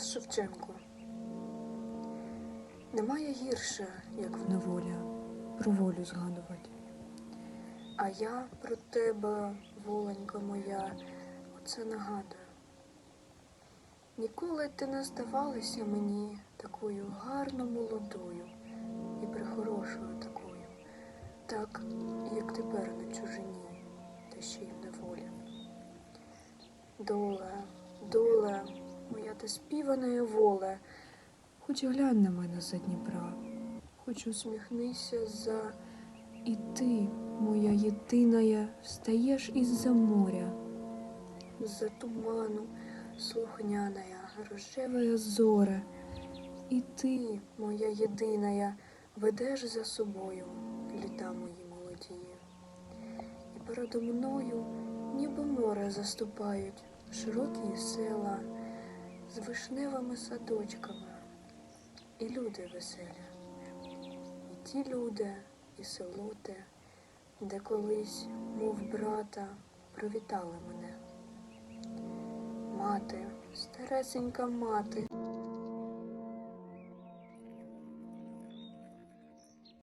Тарас Шевченко Немає гірше, як в неволі, про волю згадувати. А я про тебе, воленька моя, оце нагадую. Ніколи ти не здавалася мені такою гарно молодою і прихорошою такою, так, як тепер на чужині, та ще й в неволі. Доле, доле моя ти співана воле, хоч глянь на мене за Дніпра, хоч усміхнися за і ти, моя єдиная, встаєш із-за моря, за туману слухняная, рожевая зоре, і ти, моя єдиная, ведеш за собою літа мої молодії. І передо мною, ніби море заступають широкі села з вишневими садочками, і люди веселі, і ті люди, і село те, де колись, мов брата, привітали мене. Мати, старесенька мати,